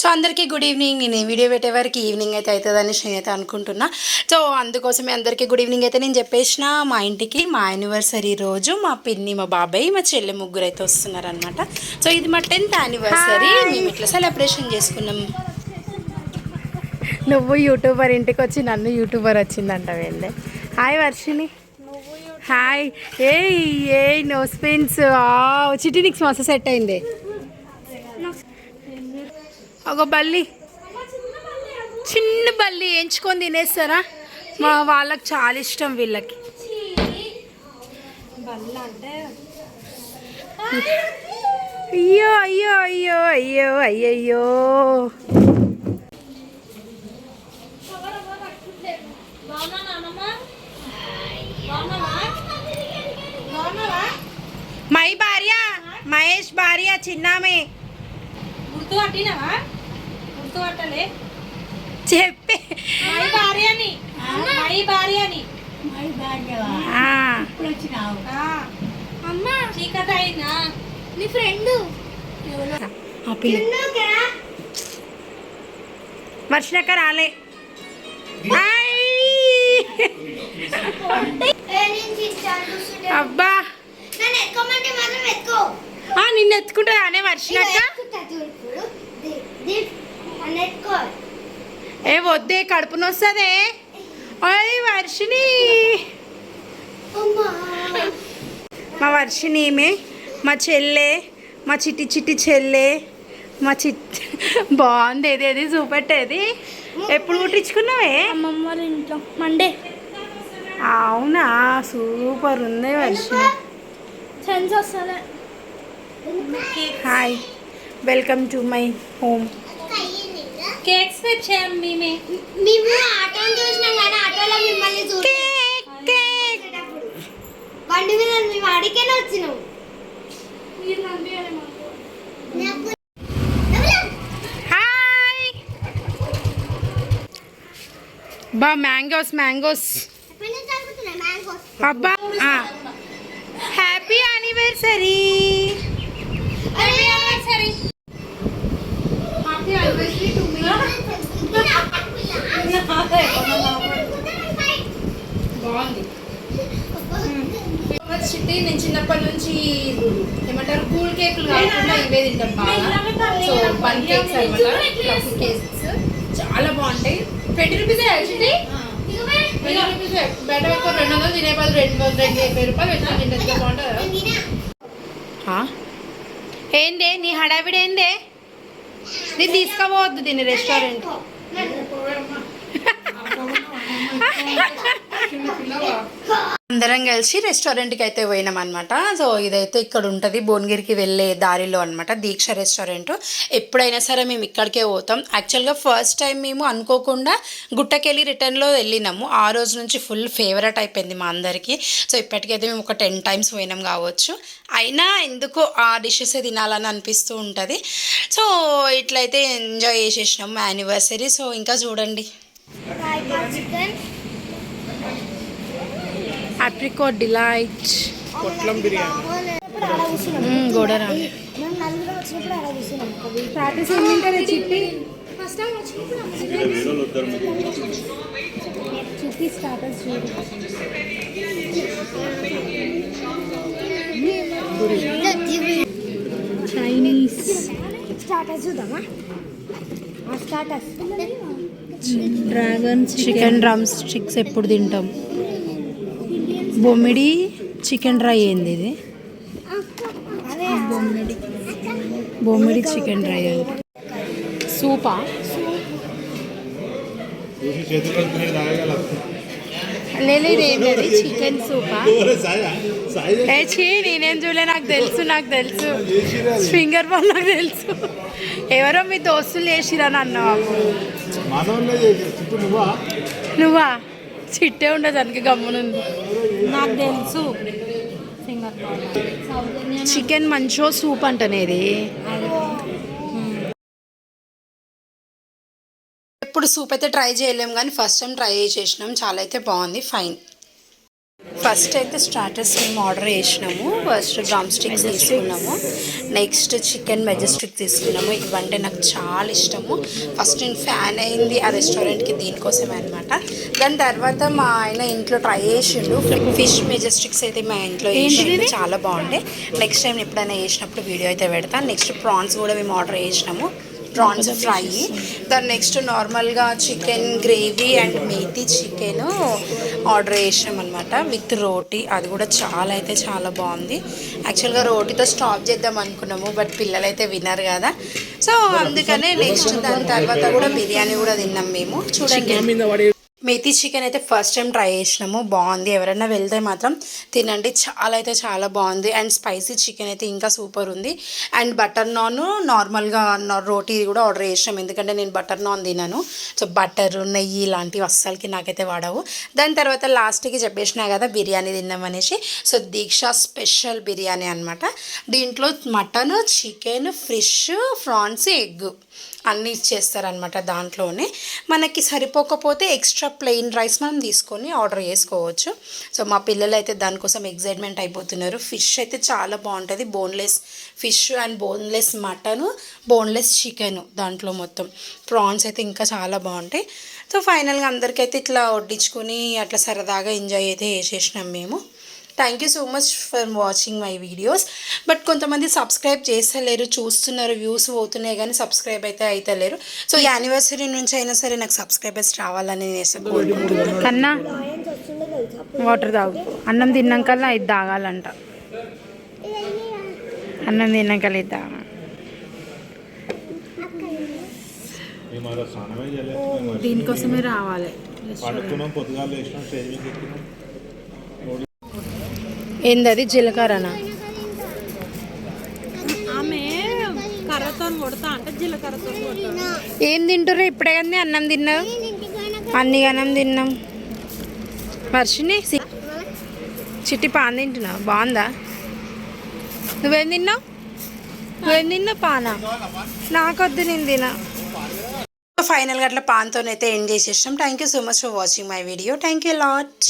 So అందరికీ good evening నేను ఈ వీడియో పెట్టే వరకు ఈవినింగ్ అయితే అవుతుందని నేనైతే అనుకుంటున్నా. సో అందుకోసమే అందరికీ గుడ్ ఈవినింగ్ అయితే నేను చెప్పేసిన. మా ఇంటికి మా యానివర్సరీ రోజు మా పిన్ని మా బాబాయ్ మా చెల్లె ముగ్గురు అయితే వస్తున్నారనమాట సో ఇది మా టెన్త్ యానివర్సరీ మేము ఇట్లా సెలబ్రేషన్ చేసుకున్నాం. నువ్వు యూట్యూబర్ ఇంటికి వచ్చి నన్ను యూట్యూబర్ వచ్చిందంట వెళ్ళే హాయ్ వర్షిని హాయ్ ఏ ఏ నో స్పిన్స్ చిటి నీకు మస్తు సెట్ అయింది. ఒక బల్లి. చిన్న బల్లి ఎంచుకొని తినేస్తారా? మా వాళ్ళకి చాలా ఇష్టం వీళ్ళకి. అయ్యో అయ్యో అయ్యో అయ్యో అయ్యయ్యో. మై భార్య మహేష్ భార్య చిన్నామే. గుర్తు పట్టినవా గుర్తు పట్టలే చెప్పే. మై భార్య అని మై భార్య అని ఆ, అమ్మా. చీకటి అయినా నీ ఫ్రెండ్. ఆ పిల్ల. వర్షనక్క రాలే. అబ్బా. నన్ను ఎక్కమంటే మాత్రం ఎక్కో ఆ, నిన్ను ఎత్తుకుంటా అనే వర్షనక్క ఏ వద్దే కడుపు నొస్తుందే వర్షిని అమ్మా. మా వర్షిని ఈమె మా చెల్లె మా చిట్టి చిట్టి చెల్లె మా చిట్ బాగుంది ఏది ఏది చూపెట్టేది. ఎప్పుడు కుట్టించుకున్నావే అమ్మమ్మ వాళ్ళ ఇంట్లో. మండే. అవునా? సూపర్ ఉంది వస్తుంది hi. Welcome to my home cakes తెచ్చాం మేమే. మేము ఆటోని చూసినాం కానీ ఆటోలో మిమ్మల్ని చూసి కేక్ కేక్ బండి మీద మేము అడిగేనే వచ్చినాం. హాయ్ బా మ్యాంగోస్ మ్యాంగోస్. అబ్బా హ్యాపీ యానివర్సరీ సరే బాగుంది చిట్టి నేను చిన్నప్పటి నుంచి ఏమంటారు కూల్ కేకులు కాకుండా ఇవే తింటాం బాగా. సో వన్ కేక్స్ అనమాట కేక్స్. చాలా బాగుంటాయి. ట్వంటీ రూపీస్ చిట్టి ట్వంటీ రూపీస్ బయట ఎక్కువ రెండు వందలు తినే బదులు రెండు వందలు రెండు యాభై రూపాయలు పెట్టుకుని తింటే బాగుంటుందా. ఏందే నీ హడావిడి ఏందే? నీ తీసుకోవద్దు దీని రెస్టారెంట్ అందరం కలిసి రెస్టారెంట్కి అయితే పోయినాం అనమాట సో ఇదైతే ఇక్కడ ఉంటుంది భువనగిరికి వెళ్ళే దారిలో అనమాట దీక్ష రెస్టారెంట్ ఎప్పుడైనా సరే మేము ఇక్కడికే పోతాం. యాక్చువల్గా ఫస్ట్ టైం మేము అనుకోకుండా గుట్టకెళ్ళి రిటర్న్లో వెళ్ళినాము. ఆ రోజు నుంచి ఫుల్ ఫేవరెట్ అయిపోయింది మా అందరికీ. సో ఇప్పటికైతే మేము ఒక టెన్ టైమ్స్ పోయినాం కావచ్చు. అయినా ఎందుకు ఆ డిషెస్ తినాలని అనిపిస్తూ ఉంటుంది. సో ఇట్లయితే ఎంజాయ్ చేసేసినాం యానివర్సరీ సో ఇంకా చూడండి. అప్రికోట్ డిలైట్ పొట్లం బిర్యానీ. గోడరా చిట్టి? ఫస్ట్ టైం చిట్టి చైనీస్ చూద్దామా? డ్రాగన్ చికెన్ డ్రమ్స్ స్టిక్స్ ఎప్పుడు తింటాం? బొమ్మిడి చికెన్ డ్రై ఏంది ఇది? అదే బొమ్మిడి చికెన్ డ్రై అంటే సూపా? లేదు చికెన్ సూపా? ఏ చీ నేనేం చూడలే నాకు తెలుసు నాకు తెలుసు. ఫింగర్ బాల్ నాకు తెలుసు. ఎవరో మీ దోస్తులు చేసిరని అన్నావు. నువ్వా? చిట్టే ఉండదు దానికి గమ్మునుంది నాకు తెలుసు. చికెన్ మంచో సూప్ అంటనేది ఎప్పుడు సూప్ అయితే ట్రై చేయలేము కానీ ఫస్ట్ టైం ట్రై చేసేసినాం చాలా అయితే బాగుంది ఫైన్. ఫస్ట్ అయితే స్టార్టర్స్ మేము ఆర్డర్ చేసినాము. ఫస్ట్ డ్రమ్ స్టిక్స్ తీసుకున్నాము. నెక్స్ట్ చికెన్ మెజెస్టిక్ తీసుకున్నాము. ఇవంటే నాకు చాలా ఇష్టము. ఫస్ట్ నేను ఫ్యాన్ అయింది ఆ రెస్టారెంట్కి దీనికోసమే అనమాట దాని తర్వాత మా ఆయన ఇంట్లో ట్రై చేసిండు. ఫిష్ మెజెస్టిక్స్ అయితే మా ఇంట్లో చేసిండు. చాలా బాగుంటాయి నెక్స్ట్ టైం ఎప్పుడైనా చేసినప్పుడు వీడియో అయితే పెడతాను నెక్స్ట్ ప్రాన్స్ కూడా మేము ఆర్డర్ చేసినాము. Prawns fry. దాని నెక్స్ట్ నార్మల్గా chicken gravy and methi chicken order చేసాం అనమాట విత్ రోటీ. అది కూడా చాలా అయితే చాలా బాగుంది. యాక్చువల్గా రోటీతో స్టాప్ చేద్దాం అనుకున్నాము బట్ పిల్లలు అయితే వినరు కదా. సో అందుకనే నెక్స్ట్ దాని తర్వాత కూడా బిర్యానీ కూడా తిన్నాం మేము. చూడండి. మేతి చికెన్ అయితే ఫస్ట్ టైం ట్రై చేసినాము. బాగుంది. ఎవరైనా వెళ్తే మాత్రం తినండి. చాలా అయితే చాలా బాగుంది. అండ్ స్పైసీ చికెన్ అయితే ఇంకా సూపర్ ఉంది. అండ్ బటర్ నాన్ నార్మల్గా రోటీ కూడా ఆర్డర్ చేసినాం ఎందుకంటే నేను బటర్ నాన్ తిన్నాను సో బటర్ నెయ్యి ఇలాంటివి అస్సలకి నాకైతే వాడవు. దాని తర్వాత లాస్ట్కి చెప్పేసినా కదా బిర్యానీ తిన్నాం అనేసి. సో దీక్ష స్పెషల్ బిర్యానీ అనమాట దీంట్లో mutton chicken fish prawns egg అన్నీ ఇచ్చేస్తారనమాట దాంట్లోనే. మనకి సరిపోకపోతే ఎక్స్ట్రా ప్లెయిన్ రైస్ మనం తీసుకొని ఆర్డర్ చేసుకోవచ్చు. సో మా పిల్లలు అయితే దానికోసం ఎగ్జైట్మెంట్ అయిపోతున్నారు. ఫిష్ అయితే చాలా బాగుంటుంది. Boneless fish and boneless mutton boneless chicken దాంట్లో మొత్తం. ప్రాన్స్ అయితే ఇంకా చాలా బాగుంటాయి. సో ఫైనల్గా అందరికైతే ఇట్లా వడ్డించుకొని అట్లా సరదాగా ఎంజాయ్ అయితే చేసేసినాం మేము. Thank you so much for watching my videos but కొంతమంది సబ్స్క్రైబ్ చేస్తలేరు చూస్తున్నారు వ్యూస్ పోతున్నాయి కానీ సబ్స్క్రైబ్ అయితే అవుతలేరు సో ఈ యానివర్సరీ నుంచి అయినా సరే నాకు సబ్స్క్రైబర్స్ రావాలని నేను కోరుకుంటున్నాను. కన్నా వాటర్ తాగు. అన్నం తిన్నాకల్లా ఇది తాగాలంట. అన్నం తిన్నాకల్లా ఇది తాగాలి దీనికోసమే రావాలి. పడుకున్నాం పొద్దుగాలు వేసినాం స్టేజ్ మీద ఎక్కినాం ఏంది అది జీలకర్రనా? ఆమె కర్రతో కొడతా అంటే జీలకర్రతో కొడతా. ఏం తింటుర్రు? ఇప్పుడే కానీ అన్నం తిన్నావు? అన్ని అన్నం తిన్నాం. వర్షిని చిట్టి పాన్ తింటున్నావు? బాగుందా? నువ్వేం తిన్నావు? నువ్వేం తిన్నావు పానా? నాకొద్దు నేను తినా. ఫైనల్గా అట్లా పాన్తోనైతే ఎండ్ చేసేసాం. Thank you so much for watching my video thank you lot